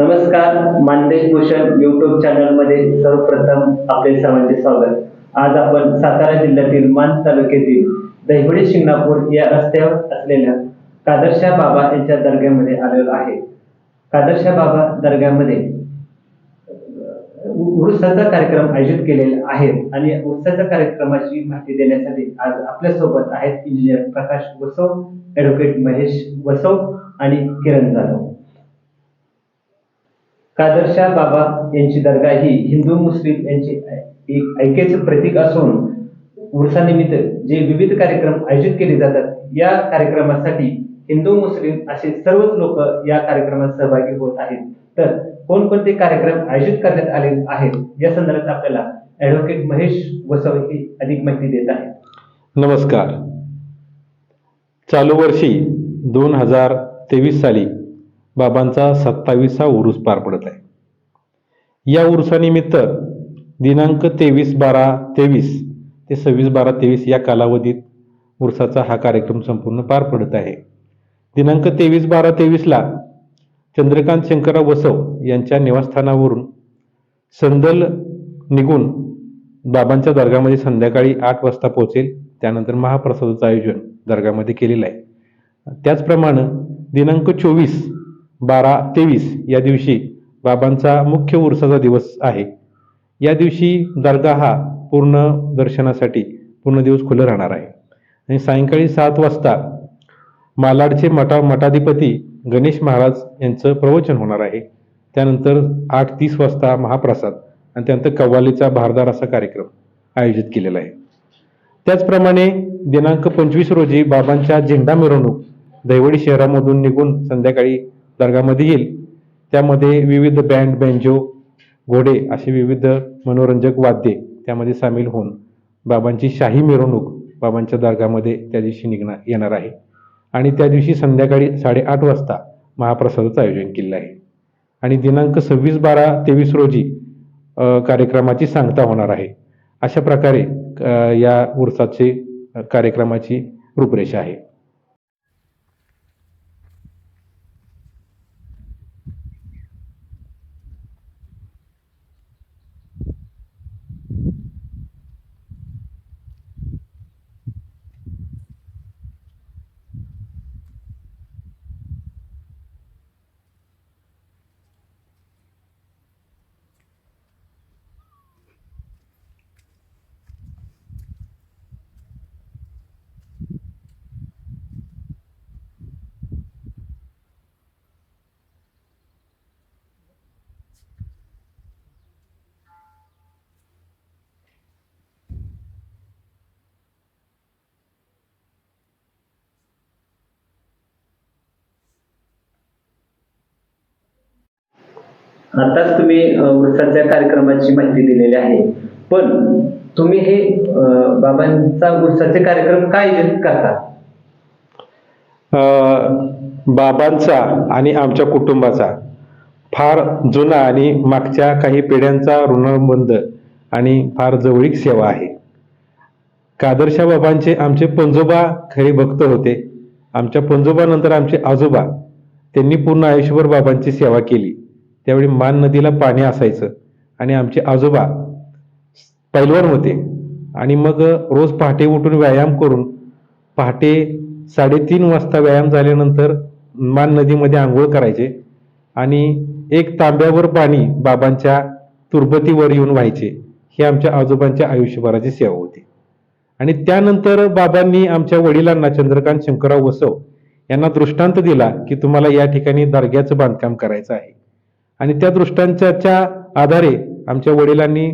नमस्कार मानदेश भूषण युट्यूब चॅनलमध्ये सर्वप्रथम आपले सर्वांचे स्वागत. आज आपण सातारा जिल्ह्यातील मान तालुक्यातील दहिवडी शिंगणापूर या रस्त्यावर असलेल्या कादरशा बाबा यांच्या दर्ग्यामध्ये आलेलो आहे. कादरशा बाबा दर्ग्यामध्ये उ- उरुसाचा कार्यक्रम आयोजित केलेला आहे आणि उरुसाच्या कार्यक्रमाची माहिती देण्यासाठी आज आपल्यासोबत आहेत इंजिनियर प्रकाश वसव ऍडव्होकेट महेश वसव आणि किरण जाधव. कादरशाह बाबा यांची दर्गा ही हिंदू मुस्लिम यांची एक ऐक्याचे प्रतीक असून उरसानिमित्त जे विविध कार्यक्रम आयोजित केले जातात या कार्यक्रमासाठी हिंदू मुस्लिम असे सर्वच लोक या कार्यक्रमात सहभागी होत आहेत. तर कोणकोणते कार्यक्रम आयोजित करण्यात आले आहेत या संदर्भात आपल्याला ऍडव्होकेट महेश वसव हे अधिक माहिती देत आहेत. नमस्कार. चालू वर्षी दोन हजार तेवीस साली बाबांचा सत्तावीसा उरूस पार पडत आहे. या उरुसानिमित्त दिनांक तेवीस बारा तेवीस ते सव्वीस बारा तेवीस या कालावधीत उरसाचा हा कार्यक्रम संपूर्ण पार पडत आहे. दिनांक तेवीस बारा तेवीसला चंद्रकांत शंकरराव वसव यांच्या निवासस्थानावरून संदल निघून बाबांच्या दर्गामध्ये संध्याकाळी आठ वाजता पोहोचेल. त्यानंतर महाप्रसादाचं आयोजन दर्गामध्ये केलेलं आहे. त्याचप्रमाणे दिनांक चोवीस बारा तेवीस या दिवशी बाबांचा मुख्य उरसाचा दिवस आहे. या दिवशी दर्गा हा पूर्ण दर्शनासाठी पूर्ण दिवस खुलं राहणार आहे. आणि सायंकाळी सात वाजता मालाडचे मठा मठाधिपती गणेश महाराज यांचं प्रवचन होणार आहे. त्यानंतर आठ तीस वाजता महाप्रसाद आणि त्यानंतर कव्वालीचा भारदार असा कार्यक्रम आयोजित केलेला आहे. त्याचप्रमाणे दिनांक पंचवीस रोजी बाबांच्या झेंडा मिरवणूक दैवडी शहरामधून निघून संध्याकाळी दर्गामध्ये येईल. त्यामध्ये विविध बँड बँजो घोडे असे विविध मनोरंजक वाद्ये त्यामध्ये सामील होऊन बाबांची शाही मिरवणूक बाबांच्या दर्गामध्ये त्या दिवशी निघणार येणार आहे. आणि त्या दिवशी संध्याकाळी साडेआठ वाजता महाप्रसादाचं आयोजन केलेलं आहे. आणि दिनांक सव्वीस बारा तेवीस रोजी कार्यक्रमाची सांगता होणार आहे. अशा प्रकारे या उरसाचे कार्यक्रमाची रूपरेषा आहे. आताच तुम्ही अ, कार्यक्रमाची माहिती दिलेली आहे. पण तुम्ही हे बाबांचा वृत्ताचे कार्यक्रम काय आयोजित करता? बाबांचा आणि आमच्या कुटुंबाचा. फार जुना आणि मागच्या काही पिढ्यांचा ऋणबंध आणि फार जवळीक सेवा आहे. कादरशा बाबांचे आमचे पंजोबा खरे भक्त होते. आमच्या पंजोबानंतर आमचे आजोबा त्यांनी पूर्ण आयुष्यभर बाबांची सेवा केली. त्यावेळी मान नदीला पाणी असायचं. आणि आमचे आजोबा पैलवान होते. आणि मग रोज पहाटे उठून व्यायाम करून पहाटे साडेतीन वाजता व्यायाम झाल्यानंतर मान नदीमध्ये आंघोळ करायचे. आणि एक तांब्यावर पाणी बाबांच्या तुरबतीवर येऊन व्हायचे. ही आमच्या आजोबांच्या आयुष्यभराची सेवा होती. आणि त्यानंतर बाबांनी आमच्या वडिलांना चंद्रकांत शंकरराव वसव यांना दृष्टांत दिला की तुम्हाला या ठिकाणी दर्ग्याचं बांधकाम करायचं आहे. आणि त्या दृष्टांताच्या आधारे आमच्या वडिलांनी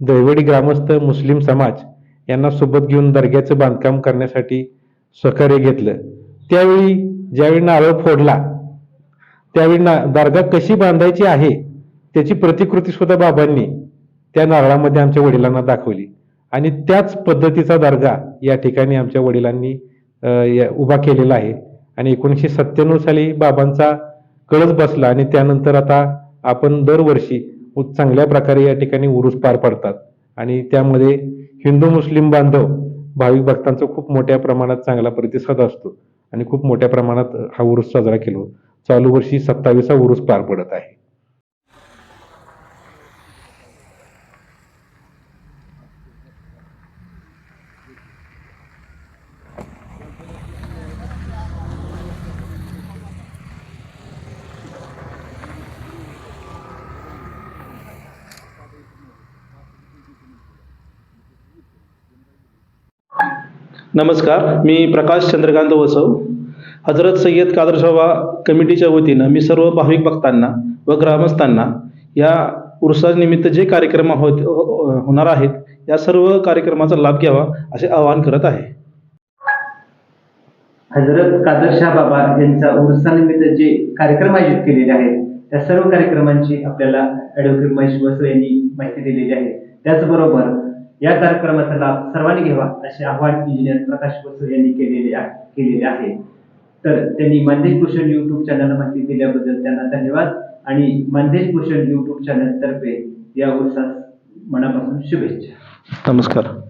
दैवडी ग्रामस्थ मुस्लिम समाज यांना सोबत घेऊन दर्ग्याचं बांधकाम करण्यासाठी सहकार्य घेतलं. त्यावेळी ज्यावेळी नारळ फोडला त्यावेळी ना दर्गा कशी बांधायची आहे त्याची प्रतिकृती सुद्धा बाबांनी त्या नारळामध्ये आमच्या वडिलांना दाखवली. आणि त्याच पद्धतीचा दर्गा या ठिकाणी आमच्या वडिलांनी उभा केलेला आहे. आणि एकोणीसशे सत्त्याण्णव साली बाबांचा कळस बसला आणि त्यानंतर आता आपण दरवर्षी चांगल्या प्रकारे या ठिकाणी उरूस पार पडतात. आणि त्यामध्ये हिंदू मुस्लिम बांधव भाविक भक्तांचा खूप मोठ्या प्रमाणात चांगला प्रतिसाद असतो. आणि खूप मोठ्या प्रमाणात हा उरूस साजरा केलो. चालू वर्षी सत्तावीसा उरूस पार पडत आहे. नमस्कार मी प्रकाश चंद्रकांत वसव. हजरत सय्यद कादरशोभा कमिटीच्या वतीनं मी सर्व भाविक भक्तांना व ग्रामस्थांना या उरसानिमित्त जे कार्यक्रम होत हो, हो- होणार आहेत या सर्व कार्यक्रमाचा लाभ घ्यावा असे आवाहन करत आहे. हजरत कादरशाह बाबा यांचा उर्सानिमित्त जे कार्यक्रम आयोजित केलेले आहेत त्या सर्व कार्यक्रमांची आपल्याला ऍडव्होकेट महेश वसव यांनी माहिती दिलेली आहे. त्याचबरोबर या कार्यक्रमाचा लाभ सर्वांनी घ्यावा असे आव्हान इंजिनियर प्रकाश बसू यांनी केलेले केलेले आहे. तर त्यांनी मानदेश भूषण युट्यूब चॅनलला माहिती दिल्याबद्दल त्यांना धन्यवाद आणि मानदेश भूषण युट्यूब चॅनल तर्फे या उर्सास मनापासून शुभेच्छा. नमस्कार.